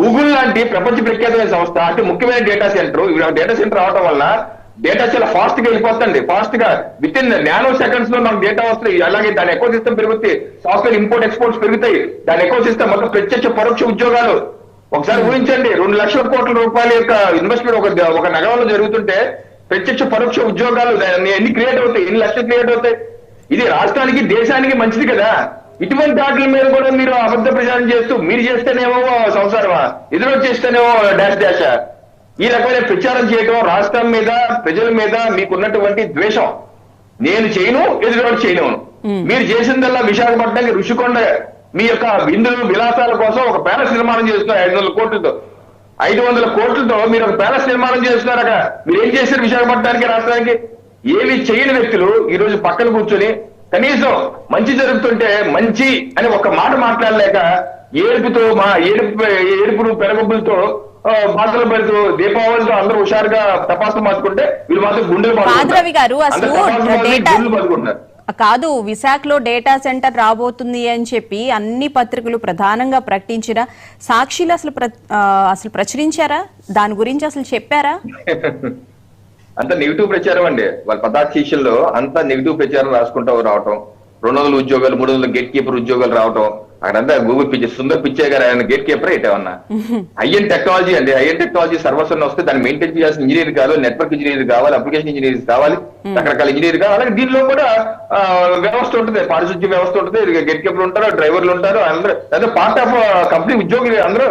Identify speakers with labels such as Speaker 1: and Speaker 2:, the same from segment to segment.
Speaker 1: Google లాంటి ప్రపంచ ప్రఖ్యాతమైన సంస్థ అంటే ముఖ్యమైన డేటా సెంటర్ డేటా సెంటర్ అవడం వల్ల డేటా చాలా ఫాస్ట్గా వెళ్ళిపోతుంది ఫాస్ట్గా. విత్ ఇన్ నానో సెకండ్స్లో మనకు డేటా వస్తుంది అలాగే దాని ఎకో సిస్టమ్ పెరుగుతాయి సాఫ్ట్వేర్ ఇంపోర్ట్ ఎక్స్పోర్ట్స్ పెరుగుతాయి. దాని ఎకో సిస్టమ్ మొత్తం ప్రత్యక్ష పరోక్ష ఉద్యోగాలు. ఒకసారి ఊహించండి రెండు లక్షల కోట్ల రూపాయల యొక్క ఇన్వెస్ట్మెంట్ ఒక ఒక నగరంలో జరుగుతుంటే ప్రత్యక్ష పరోక్ష ఉద్యోగాలు దాన్ని ఎన్ని క్రియేట్ అవుతాయి? ఎన్ని లక్షలు క్రియేట్ అవుతాయి? ఇది రాష్ట్రానికి దేశానికి మంచిది కదా. ఇటువంటి వాటి మీద కూడా మీరు అబద్ధ ప్రచారం చేస్తూ మీరు చేస్తేనేమో సంసారమా? ఎదురు చేస్తేనేమో డాష్ డాష్. ఈ రకమైన ప్రచారం చేయడం రాష్ట్రం మీద ప్రజల మీద మీకున్నటువంటి ద్వేషం. నేను చేయను ఎదురు చేయను. మీరు చేసిందల్లా విశాఖపట్నానికి రుషికొండ మీ యొక్క విందులు విలాసాల కోసం ఒక ప్యాలెస్ నిర్మాణం చేస్తున్నారు. ఐదు వందల కోట్లతో. ఐదు వందల కోట్లతో మీరు ఒక ప్యాలెస్ నిర్మాణం చేస్తున్నారు అక్కడ. మీరు ఏం చేశారు విశాఖపట్నానికి రాష్ట్రానికి? ఏమి చేయని వ్యక్తులు ఈ రోజు పక్కన కూర్చొని కనీసం మంచి జరుగుతుంటే మంచి అని ఒక మాట మాట్లాడలేక ఏడుపుతో మా ఏడుపు ఏడుపులు పెరగబులతో బాధలు పెడుతూ దీపావళితో అందరూ హుషారుగా తపాసులు మార్చుకుంటే వీళ్ళు మాత్రం గుండెలు
Speaker 2: గారు, అసలు కాదు విశాఖలో డేటా సెంటర్ రాబోతుంది అని చెప్పి అన్ని పత్రికలు ప్రధానంగా ప్రకటించిన సాక్షిలు అసలు అసలు ప్రచురించారా? దాని గురించి అసలు చెప్పారా?
Speaker 1: అంత నెగిటివ్ ప్రచారం అండి. వాళ్ళ పదార్థ శీర్షల్లో అంతా నెగిటివ్ ప్రచారం రాసుకుంటూ రావటం. రెండు వందల ఉద్యోగాలు మూడు వందల గేట్ కీపర్ ఉద్యోగాలు రావటం. అక్కడంతా గూగుల్ పిచ్చే సుందర్ పిచ్చే గారు ఆయన గేట్ కీపర్ ఏమన్నా? హైఎన్ టెక్నాలజీ అండి. హైఎన్ టెక్నాలజీ సర్వస్వన్న వస్తే దాన్ని మెయింటైన్ చేయాల్సిన ఇంజనీర్ కావాలి నెట్వర్క్ ఇంజనీర్ కావాలి అప్లికేషన్ ఇంజనీర్ కావాలి రకరకాల ఇంజనీర్ కావాలి. అలాగే దీనిలో కూడా వ్యవస్థ ఉంటుంది. పారిశుద్ధ్య వ్యవస్థ ఉంటుంది. గేట్ కీపర్ ఉంటారు డ్రైవర్లు ఉంటారు. అందరూ అదే పార్ట్ ఆఫ్ కంపెనీ ఉద్యోగులు అందరూ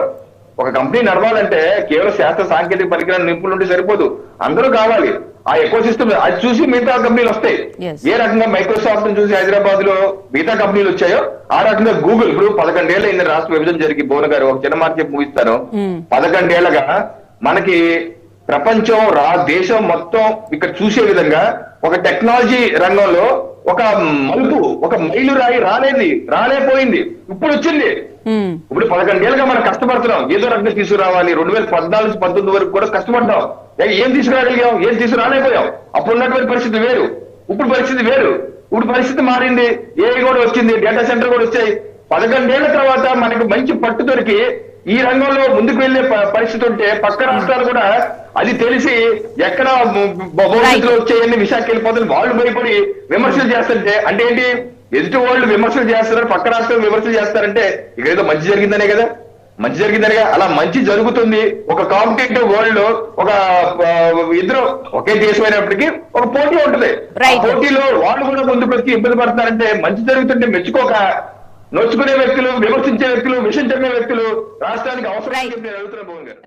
Speaker 1: ఒక కంపెనీ నడవాలంటే కేవలం శాస్త్ర సాంకేతిక పరిజ్ఞానం నిపుణులు ఉంటే సరిపోదు. అందరూ కావాలి. ఆ ఎకో సిస్టమ్ అది చూసి మిగతా కంపెనీలు వస్తాయి. ఏ రకంగా మైక్రోసాఫ్ట్ చూసి హైదరాబాద్లో మిగతా కంపెనీలు వచ్చాయో ఆ రకంగా గూగుల్ ఇప్పుడు పదకొండేళ్ళ ఇన్ని రాష్ట్ర విభజన జరిగి భువన్ గారు ఒక చిన్న మాట చెప్పి ముగిస్తాను. పదకొండేళ్ళగా మనకి ప్రపంచం రా దేశం మొత్తం ఇక్కడ చూసే విధంగా ఒక టెక్నాలజీ రంగంలో ఒక మలుపు ఒక మైలురాయి రాలేదు రాలేపోయింది ఇప్పుడు వచ్చింది. ఇప్పుడు పదకొండేళ్ళుగా మనం కష్టపడుతున్నాం. ఏదో రకంగా తీసుకురావాలి. రెండు వేల పద్నాలుగు నుంచి పంతొమ్మిది వరకు కూడా కష్టపడ్డాం. ఏ- తీసుకురాగలిగాం? ఏం తీసుకురాలేకపోయాం. అప్పుడు ఉన్నటువంటి పరిస్థితి వేరు. ఇప్పుడు పరిస్థితి వేరు. ఇప్పుడు పరిస్థితి మారింది. ఏ కూడా వచ్చింది. డేటా సెంటర్ కూడా వచ్చాయి. పదకొండేళ్ళ తర్వాత మనకి మంచి పట్టు దొరికి ఈ రంగంలో ముందుకు వెళ్ళే పరిస్థితి ఉంటే పక్క రాష్ట్రాలు కూడా అది తెలిసి ఎక్కడ భవిష్యత్తులో వచ్చాయని విశాఖ వెళ్ళిపోతుంది వాళ్ళు భయపడి విమర్శలు చేస్తుంటే అంటే ఏంటి? ఎదుటి వాళ్ళు విమర్శలు చేస్తున్నారు పక్క రాష్ట్రం విమర్శలు చేస్తారంటే ఇక్కడ ఏదో మంచి జరిగిందనే కదా? మంచి జరిగిందనే అలా మంచి జరుగుతుంది. ఒక కాంపిటేటివ్ వరల్డ్లో ఒక ఇద్దరు ఒకే దేశం అయినప్పటికీ ఒక పోటీ ఉంటుంది. పోటీలో వాళ్ళు కూడా ముందుకు వచ్చి ఇబ్బంది పడతారంటే మంచి జరుగుతుంటే మెచ్చుకోక నొచ్చుకునే వ్యక్తులు విమర్శించే వ్యక్తులు విషం చెప్పే వ్యక్తులు రాష్ట్రానికి అవసరం అడుగుతున్నా భువన్ గారు.